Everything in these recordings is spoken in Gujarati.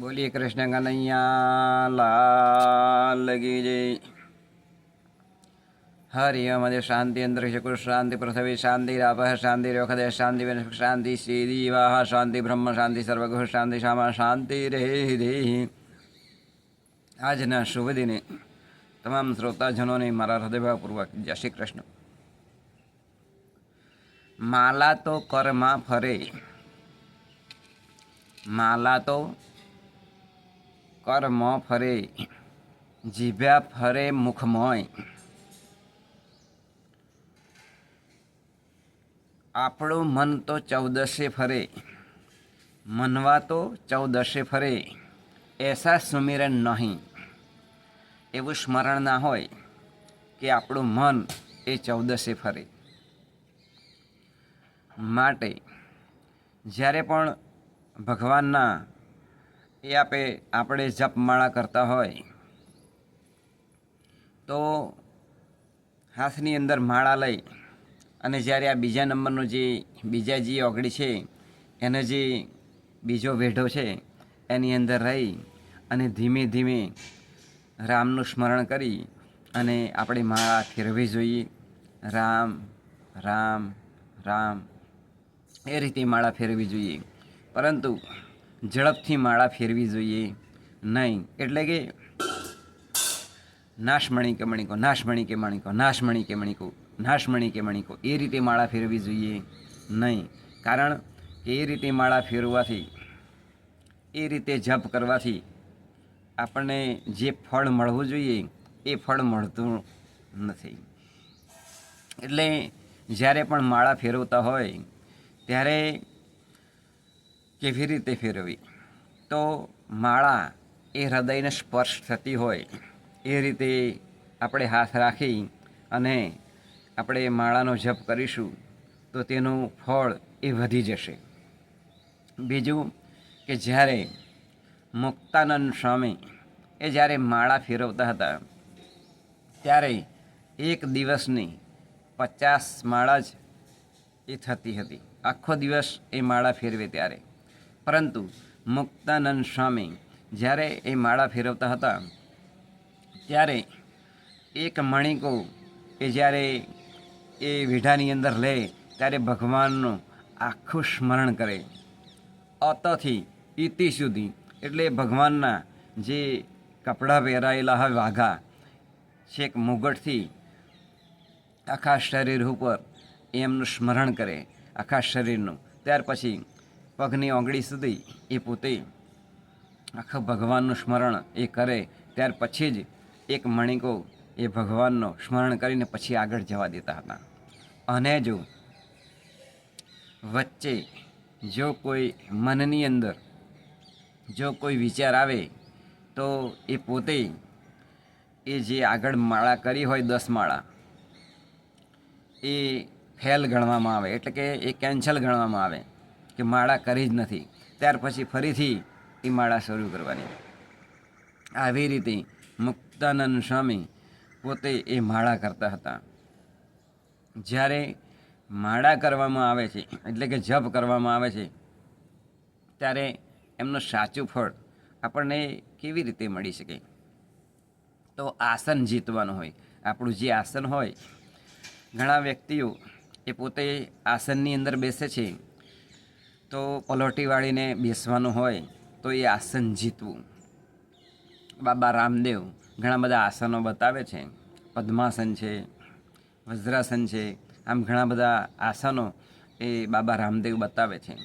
બોલીએ કૃષ્ણ કનૈયા લાલ કી જય. હરિ ઓમ અદે શાંતિ અંતરિક્ષ શાંતિ પૃથ્વી શાંતિ રાપ શાંતિ રોખદે શાંતિ શાંતિ શ્રી શ્રીદીવાહ શાંતિ બ્રહ્મ શાંતિ સર્વગુહ શાંતિ શામા શાંતિ રે દે આજના શુભ દિને તમામ શ્રોતાજનોને મારા હૃદયભાવપૂર્વક જય શ્રી કૃષ્ણ. માલા તો કરમાં ફરે. માલા તો કર્મ ફરે, જીભ્યા ફરે મુખમય. આપણું મન તો ચૌદશે ફરે, મનવા તો ચૌદશે ફરે, એસા સુમિરન નહીં. એવું સ્મરણ ના હોય કે આપણું મન એ ચૌદશે ફરે. માટે જ્યારે પણ ભગવાનના એ આપે આપણે જપમાળા કરતા હોય, તો હાથની અંદર માળા લઈ અને જ્યારે આ બીજા નંબરનું જે બીજા જે ઓગળી છે, એનો જે બીજો વેઢો છે, એની અંદર રહી અને ધીમે ધીમે રામનું સ્મરણ કરી અને આપણે માળા ફેરવી જોઈએ. રામ રામ રામ. એ રીતે માળા ફેરવી જોઈએ. પરંતુ ઝડપથી માળા ફેરવી જોઈએ. નહીં, એટલે કે નાશમણી કે મણિકો, નાશમણી કે મણિકો, નાશમણી કે મણિકો, નાશમણી કે મણિકો, એ રીતે માળા ફેરવી જોઈએ. નહીં, કારણ કે એ રીતે માળા ફેરવવાથી એ રીતે જપ કરવાથી આપણને જે ફળ મળવું જોઈએ, એ ફળ મળતું નથી. એટલે જ્યારે પણ માળા ફેરવતા હોય, ત્યારે કેવી રીતે ફેરવી તો માળા એ હૃદયને સ્પર્શ થતી હોય, એ રીતે આપણે હાથ રાખી અને આપણે માળાનો જપ કરીશું, તો તેનું ફળ એ વધી જશે. બીજું કે જ્યારે મુક્તાનંદ સ્વામી એ જ્યારે માળા ફેરવતા હતા, ત્યારે એક દિવસની પચાસ માળા જ એ થતી હતી. આખો દિવસ એ માળા ફેરવે ત્યારે. પરંતુ મુક્તાનંદ સ્વામી જ્યારે એ માળા ફેરવતા હતા, ત્યારે એક મણિકો એ જ્યારે એ વિઢાની અંદર લે, ત્યારે ભગવાનનું આખું સ્મરણ કરે. અતથી ઇતિ સુધી, એટલે ભગવાનના જે કપડાં પહેરાયેલા હોય વાઘા, છેક મુગટથી આખા શરીર ઉપર એમનું સ્મરણ કરે, આખા શરીરનું. ત્યાર પછી પગની ઓંગળી સુધી એ પોતે આખા ભગવાનનું સ્મરણ એ કરે, ત્યાર પછી જ એક મણિકો એ ભગવાનનો સ્મરણ કરીને પછી આગળ જવા દેતા હતા. અને જો વચ્ચે જો કોઈ મનની અંદર જો કોઈ વિચાર આવે, તો એ પોતે એ જે આગળ માળા કરી હોય દસ માળા, એ ફેલ ગણવામાં આવે. એટલે કે એ કેન્સલ ગણવામાં આવે. કે માળા કરી જ નથી. ત્યાર પછી ફરીથી એ માળા શરૂ કરવાની. આવી રીતે મુક્તાનંદ સ્વામી પોતે એ માળા કરતા હતા. જ્યારે માળા કરવામાં આવે છે, એટલે કે જપ કરવામાં આવે છે, ત્યારે એમનું સાચું ફળ આપણને કેવી રીતે મળી શકે? તો આસન જીતવાનું હોય. આપણું જે આસન હોય, ઘણા વ્યક્તિઓ એ પોતે આસનની અંદર બેસે છે તો પલોટી વાળીને બેસવાનું હોય તો એ આસન જીતવું. બાબા રામદેવ ઘણા બધા આસનો બતાવે છે. પદ્માસન છે, વજ્રાસન છે, આમ ઘણા બધા આસનો એ બાબા રામદેવ બતાવે છે.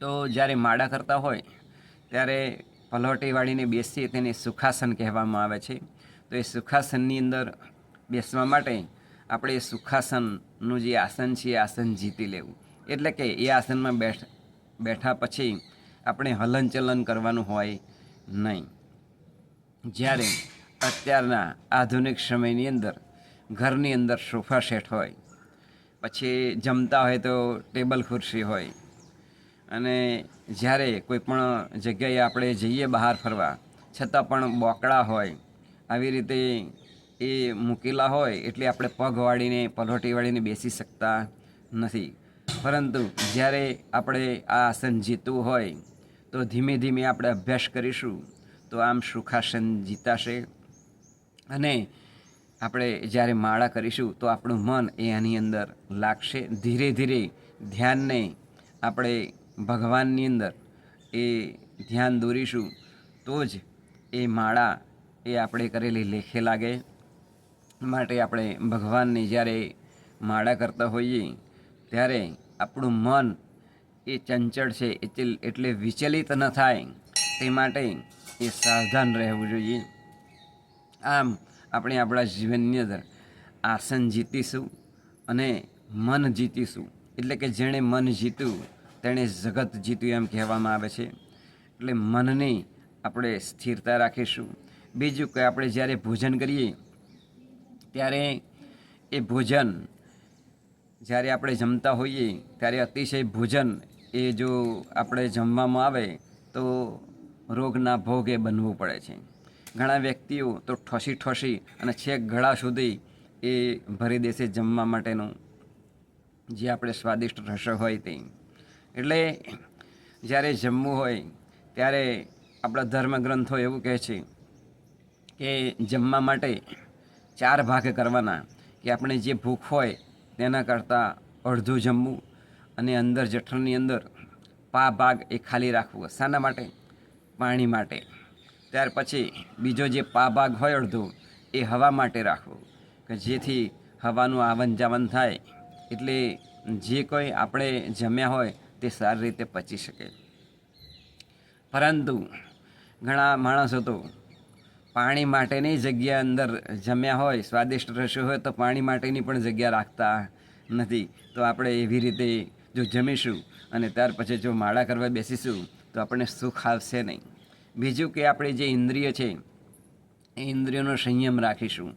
તો જ્યારે માળા કરતા હોય, ત્યારે પલોટી વાળીને બેસીએ તેને સુખાસન કહેવામાં આવે છે. તો એ સુખાસનની અંદર બેસવા માટે આપણે સુખાસનનું જે આસન છે એ આસન જીતી લેવું. એટલે કે એ આસનમાં બેઠ, બેઠા પછી આપણે હલનચલન કરવાનું હોય નહીં. જ્યારે અત્યારના આધુનિક સમયની અંદર ઘરની અંદર સોફા સેટ હોય, પછી જમતા હોય તો ટેબલ ખુરશી હોય, અને જ્યારે કોઈ પણ જગ્યાએ આપણે જઈએ બહાર ફરવા, છતાં પણ બોકડા હોય, આવી રીતે એ મૂકેલા હોય એટલે આપણે પગ વાળીને, પલોટી વાળીને બેસી શકતા નથી. પરંતુ જ્યારે આપણે આ આસન જીતવું હોય, તો ધીમે ધીમે આપણે અભ્યાસ કરીશું, તો આમ સુખાસન જીતાશે. અને આપણે જ્યારે માળા કરીશું, તો આપણું મન એ આની અંદર લાગશે. ધીરે ધીરે ધ્યાનને આપણે ભગવાનની અંદર એ ધ્યાન દોરીશું, તો જ એ માળા એ આપણે કરેલી લેખે લાગે. માટે આપણે ભગવાનની જ્યારે માળા કરતા હોઈએ ત્યારે આપણું મન એ ચંચળ છે એટલે વિચલિત ન થાય. તે માટે એ સાવધાન રહેવું જોઈએ. આમ આપણે આપણા જીવનની અંદર આસન જીતીશું અને મન જીતીશું. એટલે કે જેણે મન જીત્યું, તેણે જગત જીત્યું એમ કહેવામાં આવે છે. એટલે મનની આપણે સ્થિરતા રાખીશું. બીજું કે આપણે જ્યારે ભોજન કરીએ, ત્યારે એ ભોજન જ્યારે આપણે જમતા હોઈએ, ત્યારે અતિશય ભોજન એ જો આપણે જમવામાં આવે, તો રોગના ભોગે બનવું પડે છે. ઘણા વ્યક્તિઓ તો ઠોસી ઠોસી અને છેક ગળા સુધી એ ભરી દેશે જમવા માટેનું. જે આપણે સ્વાદિષ્ટ રસો હોય તે. એટલે જ્યારે જમવું હોય, ત્યારે આપણા ધર્મગ્રંથો એવું કહે છે કે જમવા માટે ચાર ભાગ કરવાના. કે આપણે જે ભૂખ હોય તેના કરતાં અડધું જમવું અને અંદર જઠરની અંદર પા ભાગ એ ખાલી રાખવું. શાના માટે? પાણી માટે. ત્યાર પછી બીજો જે પા ભાગ હોય અડધો, એ હવા માટે રાખવો. કે જેથી હવાનું આવન જાવન થાય. એટલે જે કોઈ આપણે જમ્યા હોય, તે સારી રીતે પચી શકે. પરંતુ ઘણા માણસો તો પાણી માટેની જગ્યા અંદર જમ્યા હોય, સ્વાદિષ્ટ રસોઈ હોય, તો પાણી માટેની પણ જગ્યા રાખતા નથી. તો આપણે એવી રીતે જો જમીશું અને ત્યાર પછી જો માળા કરવા બેસીશું, તો આપણને સુખ આવશે નહીં. બીજું કે આપણે જે ઇન્દ્રિય છે, એ ઇન્દ્રિયોનો સંયમ રાખીશું,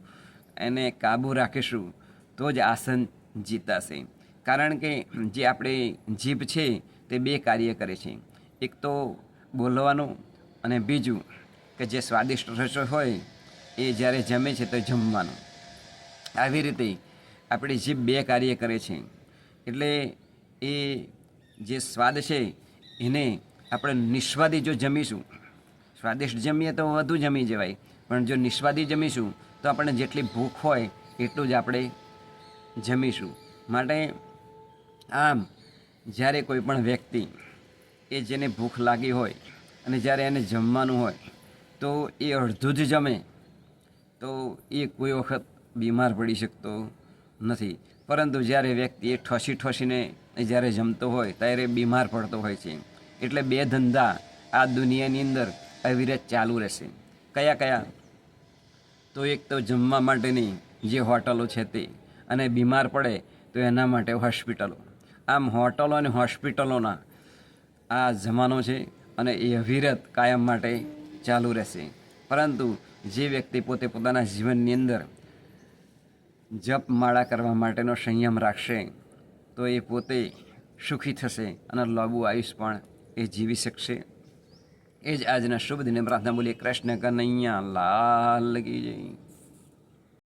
એને કાબૂ રાખીશું, તો જ આસન જીતાશે. કારણ કે જે આપણે જીભ છે, તે બે કાર્ય કરે છે. એક તો બોલવાનું અને બીજું કે જે સ્વાદિષ્ટ રસો હોય, એ જ્યારે જમે છે તો જમવાનું. આવી રીતે આપણી જીભ બે કાર્ય કરે છે. એટલે એ જે સ્વાદ છે, એને આપણે નિસ્વાદી જો જમીશું, સ્વાદિષ્ટ જમીએ તો વધુ જમી જવાય, પણ જો નિસ્વાદી જમીશું, તો આપણને જેટલી ભૂખ હોય, એટલું જ આપણે જમીશું. માટે આમ, જ્યારે કોઈ પણ વ્યક્તિ એ જેને ભૂખ લાગી હોય, અને જ્યારે એને જમવાનું હોય તો એ અડધું જ જમે. તો એ કોઈ વખત બીમાર પડી શકતો નથી. પરંતુ જ્યારે વ્યક્તિ એ ઠોસી ઠોસીને જ્યારે જમતો હોય ત્યારે બીમાર પડતો હોય છે. એટલે બે ધંધા આ દુનિયાની અંદર અવિરત ચાલુ રહેશે. કયા કયા? તો એક તો જમવા માટેની જે હોટલો છે તે. અને બીમાર પડે તો એના માટે હોસ્પિટલો. આમ હોટલો અને હોસ્પિટલોના આ જમાનો છે અને એ અવિરત કાયમ માટે ચાલુ રહેશે. પરંતુ જે વ્યક્તિ પોતે પોતાના જીવનની અંદર જપ માળા કરવા માટેનો સંયમ રાખશે, તો એ પોતે સુખી થશે અને લાંબુ આયુષ પણ એ જીવી શકશે. એ જ આજના શુભ દિને પ્રાર્થના બોલીએ, કૃષ્ણ કનૈયા, લાલ કી જય.